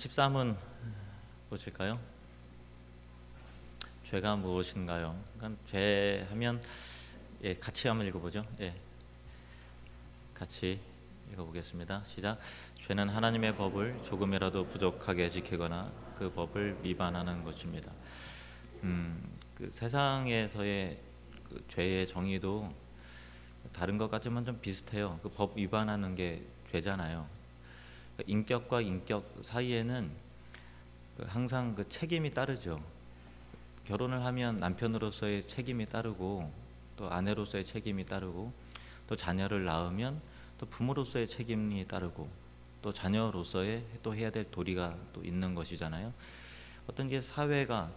13은 보실까요? 죄가 무엇인가요? 그러니까 죄 하면 예, 같이 한번 읽어보죠. 예, 같이 읽어보겠습니다. 시작. 죄는 하나님의 법을 조금이라도 부족하게 지키거나 그 법을 위반하는 것입니다. 음, 그 세상에서의 그 죄의 정의도 다른 것 같지만 좀 비슷해요. 그 법 위반하는 게 죄잖아요. 그 인격과 인격 사이에는 그 항상 그 책임이 따르죠. 결혼을 하면 남편으로서의 책임이 따르고 또 아내로서의 책임이 따르고 또 자녀를 낳으면 또 부모로서의 책임이 따르고 또 자녀로서의 또 해야 될 도리가 또 있는 것이잖아요. 어떤 게 사회가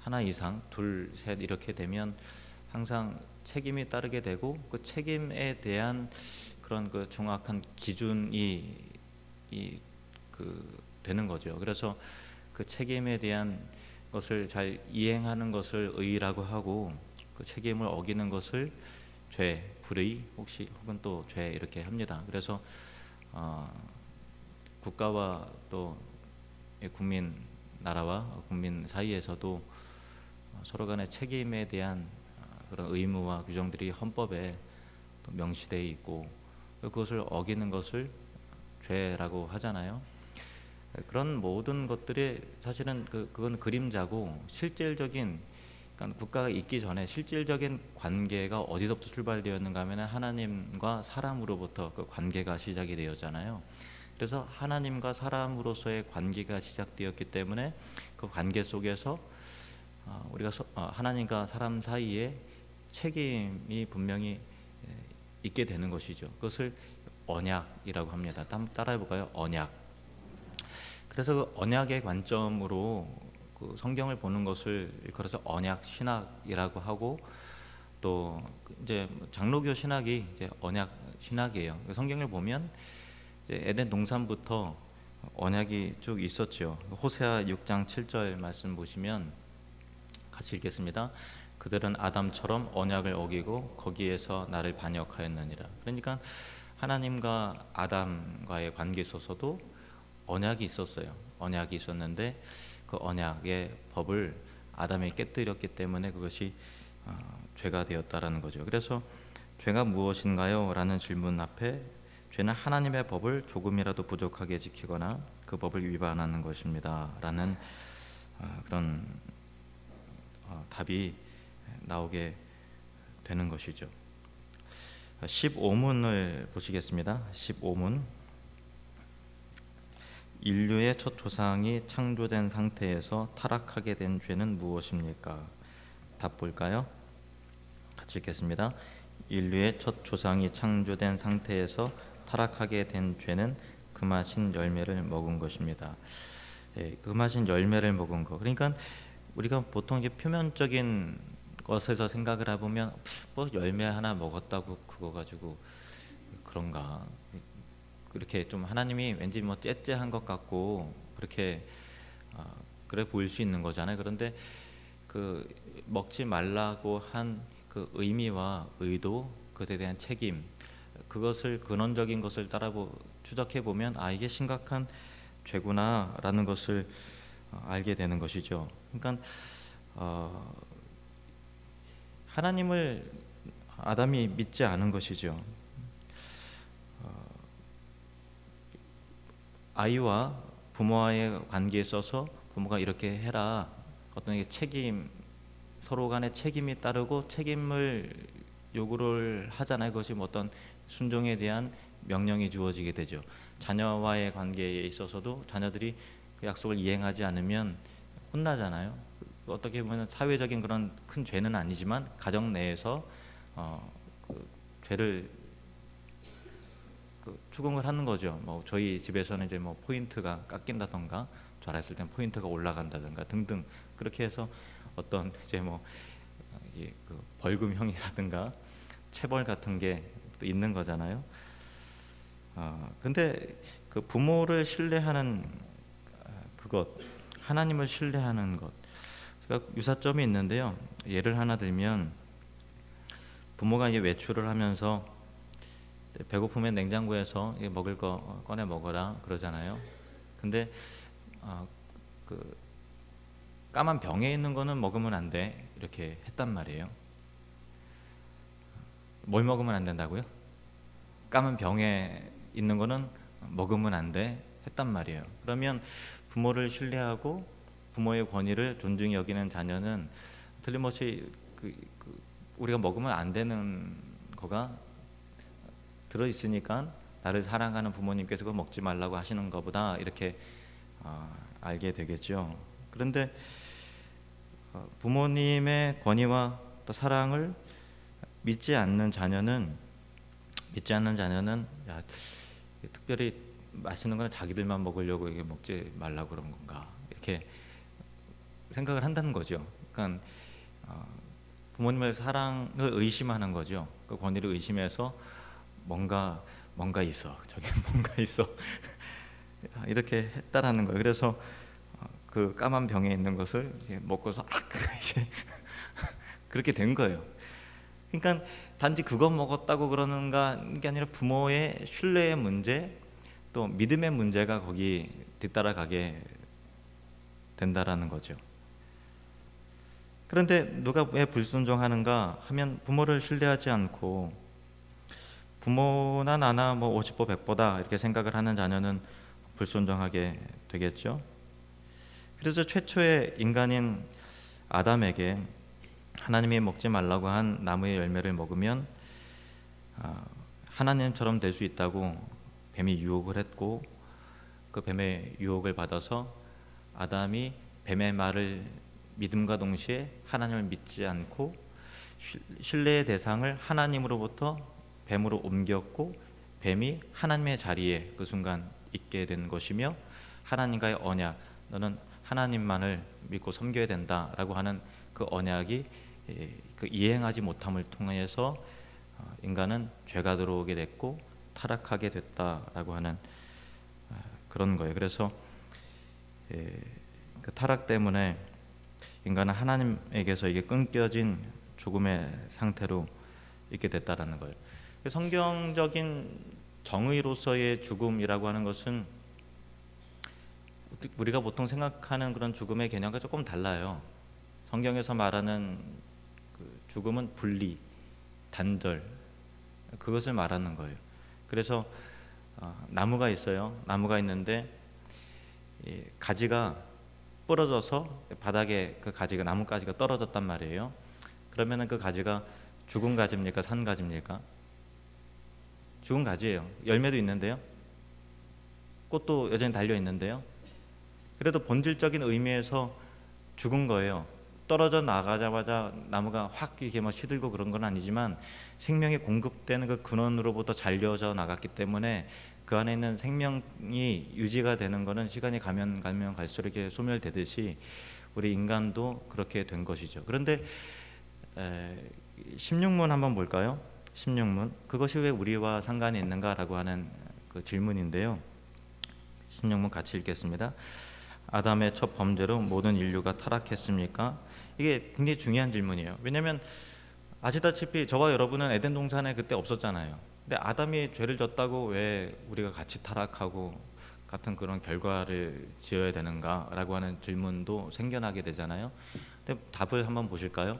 하나 이상 둘 셋 이렇게 되면 항상 책임이 따르게 되고 그 책임에 대한 그런 그 정확한 기준이 이 그 되는 거죠. 그래서 그 책임에 대한 것을 잘 이행하는 것을 의라고 하고 그 책임을 어기는 것을 죄, 불의 혹시 혹은 또 죄 이렇게 합니다. 그래서 어, 국가와 또 국민 나라와 국민 사이에서도 서로 간의 책임에 대한 그런 의무와 규정들이 헌법에 또 명시되어 있고 그것을 어기는 것을 죄라고 하잖아요. 그런 모든 것들이 사실은 그 그건 그림자고 실질적인 그러니까 국가가 있기 전에 실질적인 관계가 어디서부터 출발되었는가 하면 하나님과 사람으로부터 그 관계가 시작이 되었잖아요. 그래서 하나님과 사람으로서의 관계가 시작되었기 때문에 그 관계 속에서 어, 우리가 어, 하나님과 사람 사이에 책임이 분명히 있게 되는 것이죠. 그것을 언약이라고 합니다. 따라해 볼까요? 언약. 그래서 그 언약의 관점으로 그 성경을 보는 것을 일컬어서 언약 신학이라고 하고 또 이제 장로교 신학이 이제 언약 신학이에요. 그 성경을 보면 에덴 동산부터 언약이 쭉 있었죠. 호세아 6장 7절 말씀 보시면 같이 읽겠습니다. 그들은 아담처럼 언약을 어기고 거기에서 나를 반역하였느니라. 그러니까 하나님과 아담과의 관계 속에서도 언약이 있었어요. 언약이 있었는데 그 언약의 법을 아담이 깨뜨렸기 때문에 그것이 어, 죄가 되었다라는 거죠. 그래서 죄가 무엇인가요? 라는 질문 앞에 죄는 하나님의 법을 조금이라도 부족하게 지키거나 그 법을 위반하는 것입니다. 라는 어, 그런 어, 답이 나오게 되는 것이죠. 15문을 보시겠습니다. 15문 인류의 첫 조상이 창조된 상태에서 타락하게 된 죄는 무엇입니까? 답 볼까요? 같이 읽겠습니다. 인류의 첫 조상이 창조된 상태에서 타락하게 된 죄는 금하신 열매를 먹은 것입니다. 예, 금하신 열매를 먹은 거. 그러니까 우리가 보통 이게 표면적인 것에서 생각을 해보면 뭐 열매 하나 먹었다고 그거 가지고 그런가 그렇게 좀 하나님이 왠지 뭐 째째한 것 같고 그렇게 어, 그래 보일 수 있는 거잖아요. 그런데 그 먹지 말라고 한 그 의미와 의도 그것에 대한 책임 그것을 근원적인 것을 따라 보 추적해 보면 아 이게 심각한 죄구나라는 것을 어, 알게 되는 것이죠. 그러니까 어, 하나님을 아담이 믿지 않은 것이죠. 아이와 부모와의 관계에 있어서 부모가 이렇게 해라 어떤 책임 서로 간의 책임이 따르고 책임을 요구를 하잖아요. 그것이 뭐 어떤 순종에 대한 명령이 주어지게 되죠. 자녀와의 관계에 있어서도 자녀들이 그 약속을 이행하지 않으면 혼나잖아요. 어떻게 보면 사회적인 그런 큰 죄는 아니지만 가정 내에서 어, 그 죄를 그 추궁을 하는 거죠. 뭐 저희 집에서는 이제 뭐 포인트가 깎인다던가 잘했을 땐 포인트가 올라간다든가 등등 그렇게 해서 어떤 이제 뭐 예, 그 벌금형이라든가 체벌 같은 게 또 있는 거잖아요. 아 근데 그 부모를 신뢰하는 그것 하나님을 신뢰하는 것 제가 유사점이 있는데요. 예를 하나 들면 부모가 이제 외출을 하면서 배고프면 냉장고에서 먹을 거 꺼내 먹어라 그러잖아요. 근데 아, 그 까만 병에 있는 거는 먹으면 안 돼 이렇게 했단 말이에요. 뭘 먹으면 안 된다고요? 까만 병에 있는 거는 먹으면 안 돼 했단 말이에요. 그러면 부모를 신뢰하고 부모의 권위를 존중히 여기는 자녀는 틀림없이 그, 그 우리가 먹으면 안 되는 거가 들어 있으니까 나를 사랑하는 부모님께서 그거 먹지 말라고 하시는 것보다 이렇게 어, 알게 되겠죠. 그런데 어, 부모님의 권위와 또 사랑을 믿지 않는 자녀는 믿지 않는 자녀는 야, 특별히 맛있는 거는 자기들만 먹으려고 이게 먹지 말라고 그런 건가 이렇게 생각을 한다는 거죠. 그러니까 어, 부모님의 사랑을 의심하는 거죠. 그 권위를 의심해서 뭔가 뭔가 있어 저게 뭔가 있어 이렇게 했다라는 거예요. 그래서 어, 그 까만 병에 있는 것을 이제 먹고서 아 이제 그렇게 된 거예요. 그러니까 단지 그것 먹었다고 그러는가 게 아니라 부모의 신뢰의 문제 또 믿음의 문제가 거기 뒤따라가게 된다라는 거죠. 그런데 누가 왜 불순종하는가 하면 부모를 신뢰하지 않고 부모나 나나 뭐 50보 100보다 이렇게 생각을 하는 자녀는 불순종하게 되겠죠. 그래서 최초의 인간인 아담에게 하나님이 먹지 말라고 한 나무의 열매를 먹으면 아, 하나님처럼 될 수 있다고 뱀이 유혹을 했고 그 뱀의 유혹을 받아서 아담이 뱀의 말을 믿음과 동시에 하나님을 믿지 않고 신뢰의 대상을 하나님으로부터 뱀으로 옮겼고 뱀이 하나님의 자리에 그 순간 있게 된 것이며 하나님과의 언약 너는 하나님만을 믿고 섬겨야 된다라고 하는 그 언약이 그 이행하지 못함을 통해서 어, 인간은 죄가 들어오게 됐고 타락하게 됐다라고 하는 어, 그런 거예요. 그래서 그 타락 때문에 인간은 하나님에게서 이게 끊겨진 죽음의 상태로 있게 됐다라는 거예요. 성경적인 정의로서의 죽음이라고 하는 것은 우리가 보통 생각하는 그런 죽음의 개념과 조금 달라요. 성경에서 말하는 그 죽음은 분리, 단절 그것을 말하는 거예요. 그래서 어, 나무가 있어요. 나무가 있는데 가지가 부러져서 바닥에 그 가지가 나무 가지가 떨어졌단 말이에요. 그러면은 그 가지가 죽은 가지입니까? 산 가지입니까? 죽은 가지예요. 열매도 있는데요. 꽃도 여전히 달려 있는데요. 그래도 본질적인 의미에서 죽은 거예요. 떨어져 나가자마자 나무가 확 이렇게 막 시들고 그런 건 아니지만 생명이 공급되는 그 근원으로부터 잘려져 나갔기 때문에 그 안에 있는 생명이 유지가 되는 것은 시간이 가면 가면 갈수록 이렇게 소멸되듯이 우리 인간도 그렇게 된 것이죠. 그런데 에, 16문 한번 볼까요? 16문 그것이 왜 우리와 상관이 있는가라고 하는 그 질문인데요. 16문 같이 읽겠습니다. 아담의 첫 범죄로 모든 인류가 타락했습니까? 이게 굉장히 중요한 질문이에요. 왜냐하면 아시다시피 저와 여러분은 에덴 동산에 그때 없었잖아요. 근데 아담이 죄를 졌다고 왜 우리가 같이 타락하고 같은 그런 결과를 지어야 되는가라고 하는 질문도 생겨나게 되잖아요. 근데 답을 한번 보실까요?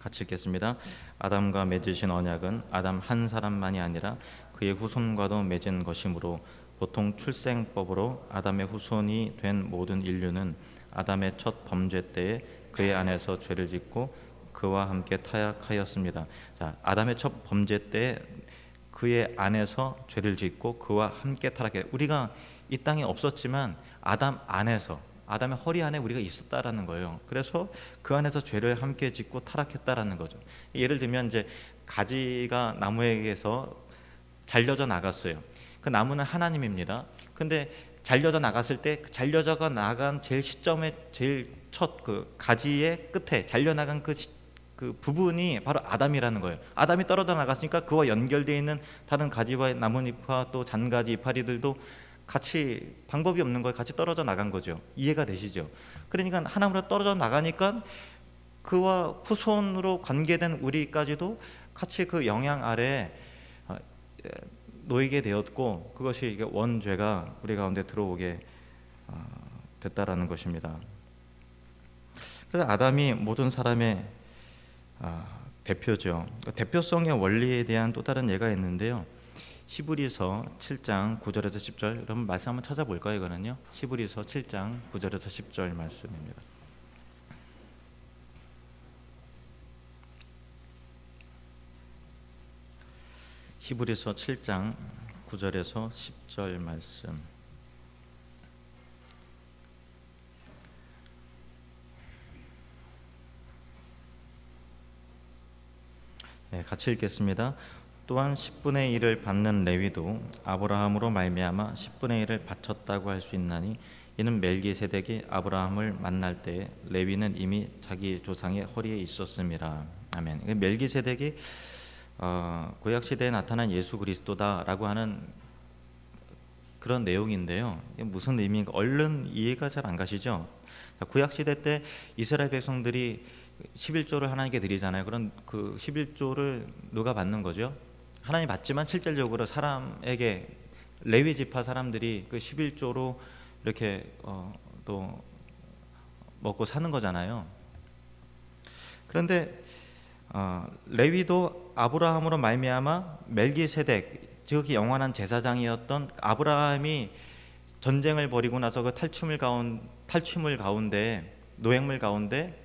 같이 읽겠습니다. 아담과 맺으신 언약은 아담 한 사람만이 아니라 그의 후손과도 맺은 것이므로 보통 출생법으로 아담의 후손이 된 모든 인류는 아담의 첫 범죄 때에 그의 안에서 죄를 짓고 그와 함께 타락하였습니다. 자, 아담의 첫 범죄 때 그의 안에서 죄를 짓고 그와 함께 타락해. 우리가 이 땅에 없었지만 아담 안에서 아담의 허리 안에 우리가 있었다라는 거예요. 그래서 그 안에서 죄를 함께 짓고 타락했다라는 거죠. 예를 들면 이제 가지가 나무에게서 잘려져 나갔어요. 그 나무는 하나님입니다. 근데 잘려져 나갔을 때 잘려져가 나간 제일 시점에 제일 첫 그 가지의 끝에 잘려 나간 그, 시, 그 부분이 바로 아담이라는 거예요. 아담이 떨어져 나갔으니까 그와 연결되어 있는 다른 가지와 나뭇잎과 또 잔가지 이파리들도 같이 방법이 없는 거예요. 같이 떨어져 나간 거죠. 이해가 되시죠? 그러니까 하나님으로 떨어져 나가니까 그와 후손으로 관계된 우리까지도 같이 그 영향 아래 어, 놓이게 되었고 그것이 원죄가 우리 가운데 들어오게 어, 됐다라는 것입니다. 그래서 아담이 모든 사람의 아, 대표죠. 대표성의 원리에 대한 또 다른 예가 있는데요. 히브리서 7장 9절에서 10절 여러분 말씀 한번 찾아볼까요? 이거는요. 히브리서 7장 9절에서 10절 말씀입니다. 히브리서 7장 9절에서 10절 말씀. 네, 같이 읽겠습니다. 또한 10분의 1을 받는 레위도 아브라함으로 말미암아 10분의 1을 바쳤다고 할 수 있나니 이는 멜기세덱이 아브라함을 만날 때 레위는 이미 자기 조상의 허리에 있었음이라. 아멘. 멜기세덱이 어, 구약 시대에 나타난 예수 그리스도다라고 하는 그런 내용인데요. 무슨 의미인가 얼른 이해가 잘 안 가시죠? 구약 시대 때 이스라엘 백성들이 11조를 하나님께 드리잖아요. 그런 그 11조를 누가 받는 거죠? 하나님 받지만 실질적으로 사람에게 레위 지파 사람들이 그 11조로 이렇게 어, 또 먹고 사는 거잖아요. 그런데 어, 레위도 아브라함으로 말미암아 멜기세덱 즉 영원한 제사장이었던 아브라함이 전쟁을 벌이고 나서 그 탈춤을 가운 탈춤을 가운데 노획물 가운데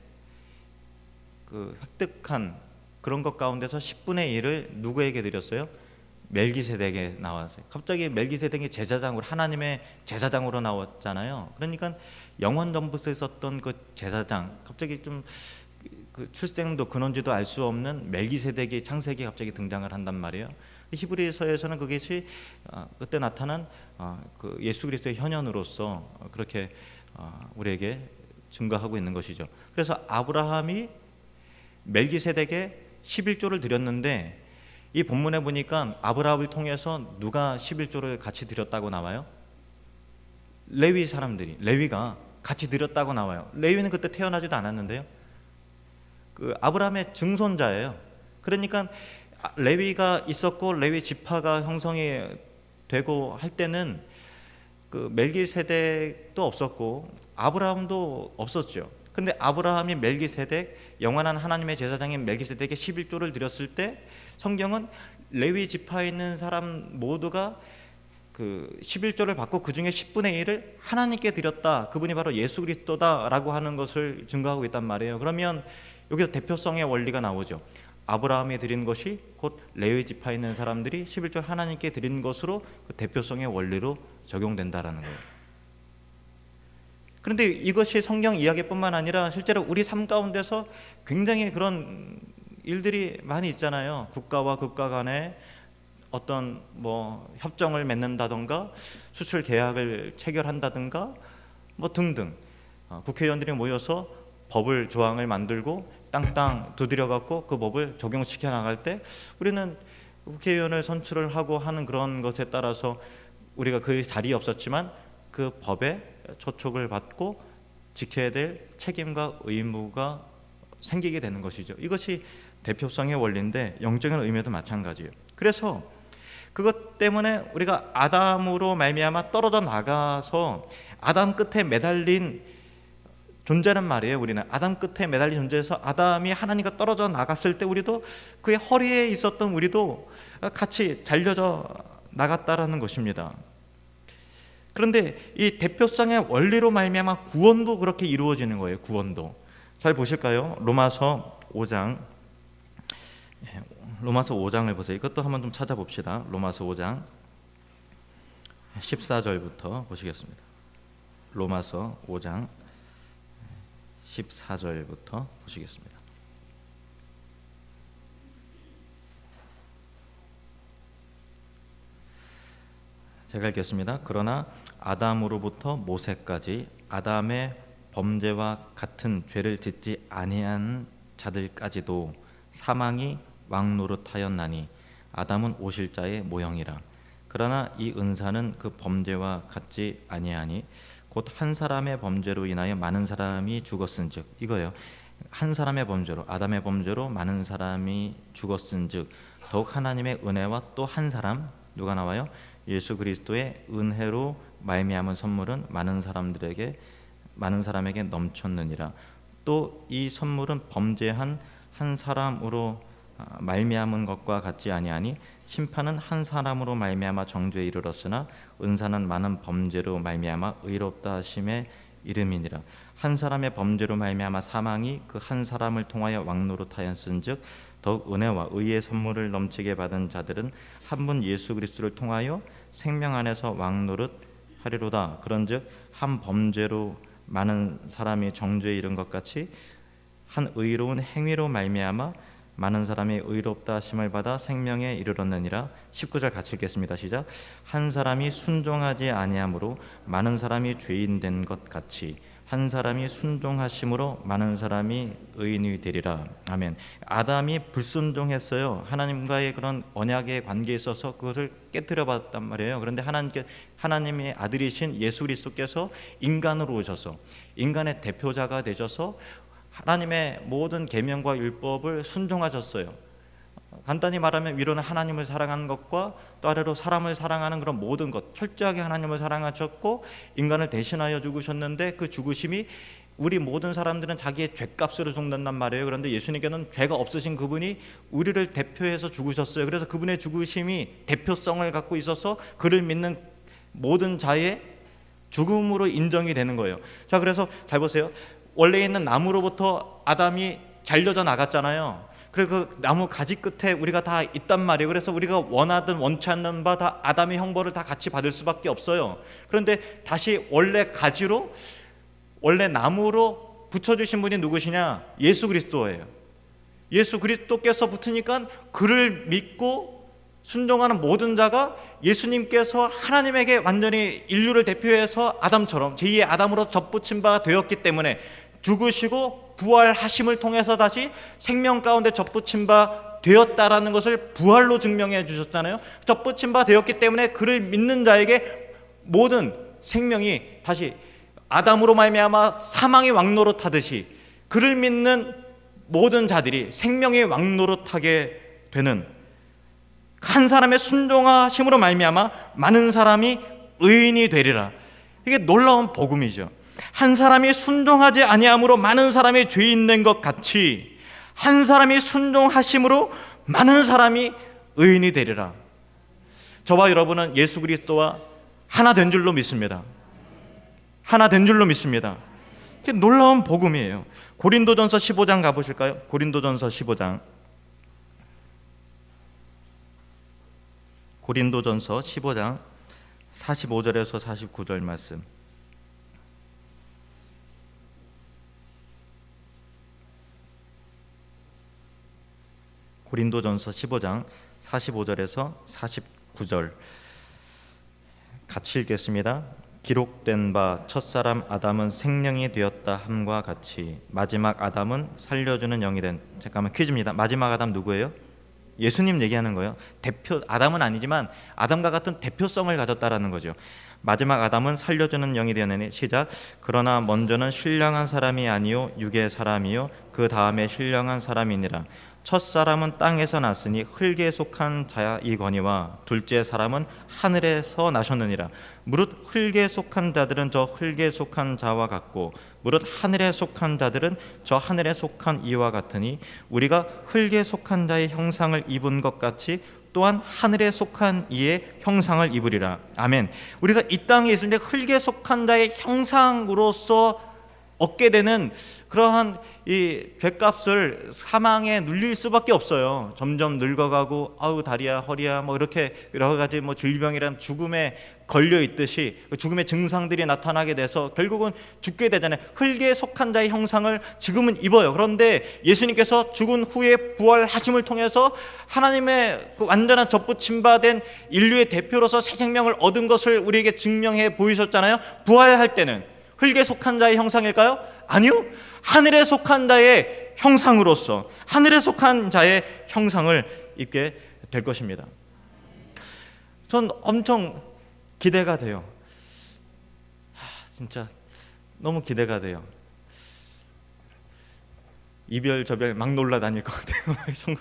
그 획득한 그런 것 가운데서 10분의 1을 누구에게 드렸어요? 멜기세덱에 나왔어요. 갑자기 멜기세덱이 제사장으로 하나님의 제사장으로 나왔잖아요. 그러니까 영원 전부에 썼던 그 제사장 갑자기 좀 그 출생도 근원지도 알 수 없는 멜기세덱이 창세기 갑자기 등장을 한단 말이에요. 히브리서에서는 그것이 어, 그때 나타난 어, 그 예수 그리스도의 현현으로서 그렇게 어, 우리에게 증거하고 있는 것이죠. 그래서 아브라함이 멜기세덱에 11조를 드렸는데 이 본문에 보니까 아브라함을 통해서 누가 11조를 같이 드렸다고 나와요? 레위 사람들이 레위가 같이 드렸다고 나와요. 레위는 그때 태어나지도 않았는데요. 그 아브라함의 증손자예요. 그러니까 레위가 있었고 레위 지파가 형성이 되고 할 때는 그 멜기세덱도 없었고 아브라함도 없었죠. 근데 아브라함이 멜기세덱 영원한 하나님의 제사장인 멜기세덱에 11조를 드렸을 때 성경은 레위 지파에 있는 사람 모두가 그 11조를 받고 그 중에 10분의 1을 하나님께 드렸다. 그분이 바로 예수 그리스도다라고 하는 것을 증거하고 있단 말이에요. 그러면 여기서 대표성의 원리가 나오죠. 아브라함이 드린 것이 곧 레위 지파에 있는 사람들이 11조 하나님께 드린 것으로 그 대표성의 원리로 적용된다라는 거예요. 그런데 이것이 성경 이야기뿐만 아니라 실제로 우리 삶 가운데서 굉장히 그런 일들이 많이 있잖아요. 국가와 국가 간에 어떤 뭐 협정을 맺는다던가 수출 계약을 체결한다든가 뭐 등등 어, 국회의원들이 모여서 법을 조항을 만들고 땅땅 두드려 갖고 그 법을 적용시켜 나갈 때 우리는 국회의원을 선출을 하고 하는 그런 것에 따라서 우리가 그 자리에 없었지만 그 법에 초촉을 받고 지켜야 될 책임과 의무가 생기게 되는 것이죠. 이것이 대표성의 원리인데 영적인 의미도 마찬가지예요. 그래서 그것 때문에 우리가 아담으로 말미암아 떨어져 나가서 아담 끝에 매달린 존재란 말이에요. 우리는 아담 끝에 매달린 존재에서 아담이 하나님과 떨어져 나갔을 때 우리도 그의 허리에 있었던 우리도 같이 잘려져 나갔다라는 것입니다. 그런데 이 대표성의 원리로 말미암아 구원도 그렇게 이루어지는 거예요. 구원도 잘 보실까요? 로마서 5장 예, 로마서 5장을 보세요. 이것도 한번 좀 찾아봅시다. 로마서 5장 14절부터 보시겠습니다. 로마서 5장 14절부터 보시겠습니다. 제가 읽겠습니다. 그러나 아담으로부터 모세까지 아담의 범죄와 같은 죄를 짓지 아니한 자들까지도 사망이 왕노릇하였나니 아담은 오실자의 모형이라 그러나 이 은사는 그 범죄와 같지 아니하니 곧 한 사람의 범죄로 인하여 많은 사람이 죽었은즉 이거예요. 한 사람의 범죄로 아담의 범죄로 많은 사람이 죽었은즉 더욱 하나님의 은혜와 또 한 사람 누가 나와요? 예수 그리스도의 은혜로 말미암은 선물은 많은 사람들에게 많은 사람에게 넘쳤느니라. 또 이 선물은 범죄한 한 사람으로 아, 말미암은 것과 같지 아니하니 심판은 한 사람으로 말미암아 정죄에 이르렀으나 은사는 많은 범죄로 말미암아 의롭다 하심의 이름이니라. 한 사람의 범죄로 말미암아 사망이 그 한 사람을 통하여 왕노릇하였은즉 더욱 은혜와 의의 선물을 넘치게 받은 자들은 한 분 예수 그리스도를 통하여 생명 안에서 왕노릇 하리로다. 그런즉 한 범죄로 많은 사람이 정죄에 이른 것 같이 한 의로운 행위로 말미암아 많은 사람이 의롭다 하심을 받아 생명에 이르렀느니라. 19절 같이 읽겠습니다. 시작. 한 사람이 순종하지 아니함으로 많은 사람이 죄인 된 것 같이 한 사람이 순종하심으로 많은 사람이 의인이 되리라. 아멘. 아담이 불순종했어요. 하나님과의 그런 언약의 관계에 있어서 그것을 깨뜨려 봤단 말이에요. 그런데 하나님께 하나님의 아들이신 예수 그리스도께서 인간으로 오셔서 인간의 대표자가 되셔서 하나님의 모든 계명과 율법을 순종하셨어요. 간단히 말하면 위로는 하나님을 사랑하는 것과 또 아래로 사람을 사랑하는 그런 모든 것 철저하게 하나님을 사랑하셨고 인간을 대신하여 죽으셨는데 그 죽으심이 우리 모든 사람들은 자기의 죄값으로 죽는단 말이에요. 그런데 예수님께는 죄가 없으신 그분이 우리를 대표해서 죽으셨어요. 그래서 그분의 죽으심이 대표성을 갖고 있어서 그를 믿는 모든 자의 죽음으로 인정이 되는 거예요. 자, 그래서 잘 보세요. 원래 있는 나무로부터 아담이 잘려져 나갔잖아요. 그리고 그 나무 가지 끝에 우리가 다 있단 말이에요. 그래서 우리가 원하든 원치 않는 바 다 아담의 형벌을 다 같이 받을 수밖에 없어요. 그런데 다시 원래 가지로 원래 나무로 붙여주신 분이 누구시냐? 예수 그리스도예요. 예수 그리스도께서 붙으니까 그를 믿고 순종하는 모든 자가 예수님께서 하나님에게 완전히 인류를 대표해서 아담처럼 제2의 아담으로 접붙임 바 되었기 때문에 죽으시고 부활하심을 통해서 다시 생명 가운데 접붙임 바 되었다라는 것을 부활로 증명해 주셨잖아요. 접붙임 바 되었기 때문에 그를 믿는 자에게 모든 생명이 다시 아담으로 말미암아 사망의 왕노로 타듯이 그를 믿는 모든 자들이 생명의 왕노로 타게 되는 한 사람의 순종하심으로 말미암아 많은 사람이 의인이 되리라. 이게 놀라운 복음이죠. 한 사람이 순종하지 아니함으로 많은 사람이 죄인 된것 같이 한 사람이 순종하심으로 많은 사람이 의인이 되리라. 저와 여러분은 예수 그리스도와 하나 된 줄로 믿습니다. 하나 된 줄로 믿습니다. 놀라운 복음이에요. 고린도전서 15장 가보실까요? 고린도전서 15장. 고린도전서 15장 45절에서 49절 말씀. 고린도전서 15장 45절에서 49절 같이 읽겠습니다. 기록된 바 첫사람 아담은 생명이 되었다 함과 같이 마지막 아담은 살려주는 영이 된 잠깐만 퀴즈입니다. 마지막 아담 누구예요? 예수님 얘기하는 거예요. 대표 아담은 아니지만 아담과 같은 대표성을 가졌다라는 거죠. 마지막 아담은 살려주는 영이 되었느니 시작 그러나 먼저는 신령한 사람이 아니요 육의 사람이요 그 다음에 신령한 사람이니라 첫 사람은 땅에서 났으니 흙에 속한 자이거니와 둘째 사람은 하늘에서 나셨느니라. 무릇 흙에 속한 자들은 저 흙에 속한 자와 같고 무릇 하늘에 속한 자들은 저 하늘에 속한 이와 같으니 우리가 흙에 속한 자의 형상을 입은 것 같이 또한 하늘에 속한 이의 형상을 입으리라. 아멘. 우리가 이 땅에 있을 때 흙에 속한 자의 형상으로서 얻게 되는 그러한 이 죄값을 사망에 눌릴 수밖에 없어요. 점점 늙어가고 아우 다리야 허리야 뭐 이렇게 여러 가지 뭐 질병이란 죽음에 걸려 있듯이 그 죽음의 증상들이 나타나게 돼서 결국은 죽게 되잖아요. 흙에 속한 자의 형상을 지금은 입어요. 그런데 예수님께서 죽은 후에 부활하심을 통해서 하나님의 그 완전한 접붙임받은 인류의 대표로서 새 생명을 얻은 것을 우리에게 증명해 보이셨잖아요. 부활할 때는 흙에 속한 자의 형상일까요? 아니요. 하늘에 속한 자의 형상으로서 하늘에 속한 자의 형상을 입게 될 것입니다. 전 엄청 기대가 돼요. 진짜 너무 기대가 돼요. 이별 저별 막 놀라 다닐 것 같아요.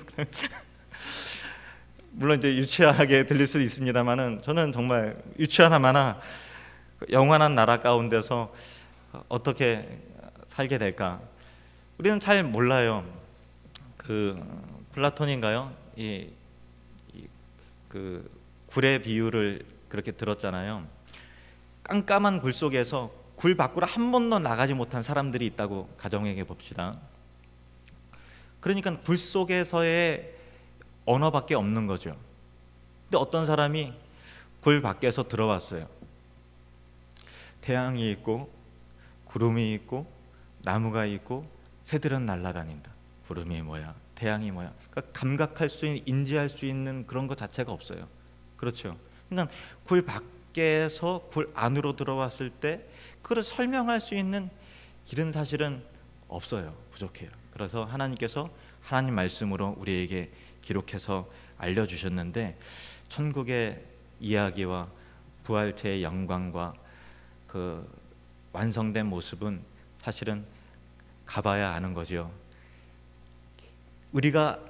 물론 이제 유치하게 들릴 수도 있습니다만은 저는 정말 유치하나마나 영원한 나라 가운데서 어떻게 살게 될까? 우리는 잘 몰라요. 그 플라톤인가요? 이, 이, 그 굴의 비유를 그렇게 들었잖아요. 깜깜한 굴 속에서 굴 밖으로 한 번도 나가지 못한 사람들이 있다고 가정해 봅시다. 그러니까 굴 속에서의 언어밖에 없는 거죠. 근데 어떤 사람이 굴 밖에서 들어왔어요. 태양이 있고 구름이 있고 나무가 있고 새들은 날아다닌다. 구름이 뭐야? 태양이 뭐야? 그러니까 감각할 수 있는 인지할 수 있는 그런 것 자체가 없어요. 그렇죠. 그러니까 굴 밖에서 굴 안으로 들어왔을 때 그걸 설명할 수 있는 길은 사실은 없어요. 부족해요. 그래서 하나님께서 하나님 말씀으로 우리에게 기록해서 알려 주셨는데 천국의 이야기와 부활체의 영광과 그 완성된 모습은 사실은 가봐야 아는 거죠. 우리가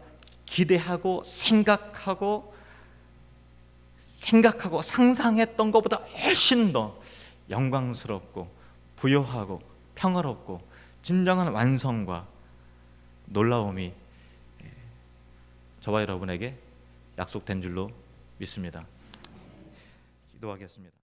기대하고 생각하고 생각하고 상상했던 것보다 훨씬 더 영광스럽고 부요하고 평화롭고 진정한 완성과 놀라움이 예, 저와 여러분에게 약속된 줄로 믿습니다. 기도하겠습니다.